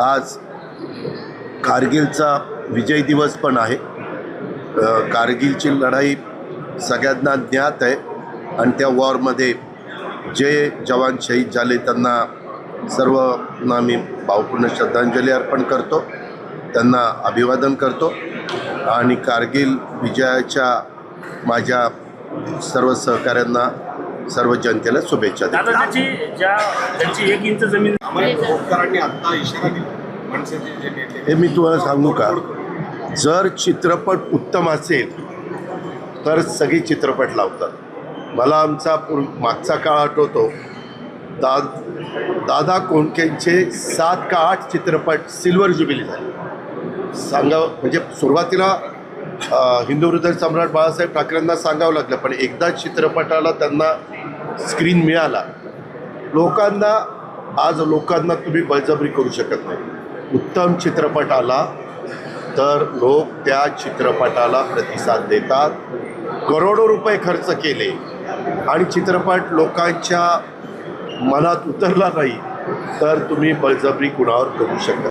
आज कारगिलचा विजय दिवस पण आहे. कारगिलची लढाई सगळ्यांना ज्ञात आहे आणि त्या वॉरमध्ये जे जवान शहीद झाले त्यांना सर्वांना मी भावपूर्ण श्रद्धांजली अर्पण करतो. त्यांना अभिवादन करतो आणि कारगिल विजयाच्या माझ्या सर्व सहकाऱ्यांना सर्व जनतेला शुभेच्छा देतो. दादा त्याची ज्या त्यांची एक इंच जमीन इशारा दिला. जे नेते हे मी तुम्हाला सांगू का? जर चित्रपट उत्तम असेल तर सगळे चित्रपट लावतात. मला आमचा पूर्व मागचा काळ आठवतो. दा दादा कोंडकेंचे सात का आठ चित्रपट सिल्वर ज्युबिली झाले. सांगाव म्हणजे सुरुवातीला हिंदू हृदय सम्राट बाळासाहेब ठाकरेंना सांगावं लागलं पण एकदा चित्रपटाला त्यांना स्क्रीन मिळाला. लोकांना आज लोकांना तुम्ही बळजबरी करू शकत नाही. उत्तम चित्रपट आला तर लोक त्या चित्रपटाला प्रतिसाद देतात. करोडो रुपये खर्च केले आणि चित्रपट लोकांच्या मनात उतरला नाही तर तुम्ही बळजबरी कुणावर करू शकता